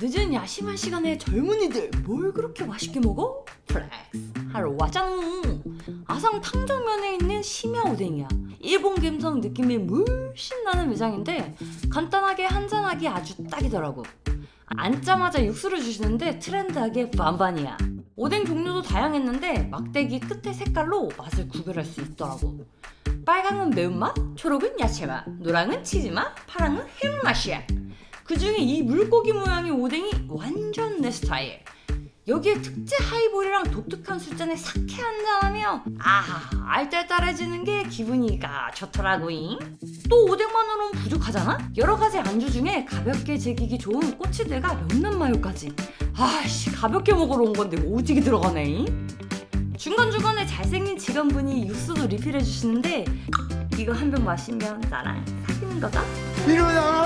늦은 야심한 시간에 젊은이들 뭘 그렇게 맛있게 먹어? 플렉스. 하러 왔잖아 아상 탕정면에 있는 심야 오뎅이야. 일본 감성 느낌이 물씬 나는 매장인데 간단하게 한잔하기 아주 딱이더라고. 앉자마자 육수를 주시는데 트렌드하게 반반이야. 오뎅 종류도 다양했는데 막대기 끝에 색깔로 맛을 구별할 수 있더라고. 빨강은 매운맛, 초록은 야채맛, 노랑은 치즈맛, 파랑은 해물맛이야 그 중에 이 물고기 모양의 오뎅이 완전 내 스타일. 여기에 특제 하이볼이랑 독특한 술잔에 사케 한잔하며 아 알딸딸해지는 게 기분이가 좋더라고잉. 또 오뎅만으로는 부족하잖아? 여러 가지 안주 중에 가볍게 즐기기 좋은 꼬치들과 명란 마요까지. 아씨 가볍게 먹으러 온 건데 오지게 들어가네. 중간중간에 잘생긴 직원분이 육수도 리필해 주시는데 이거 한 병 마시면 나랑 사귀는 거다? 이러다가는 다 죽어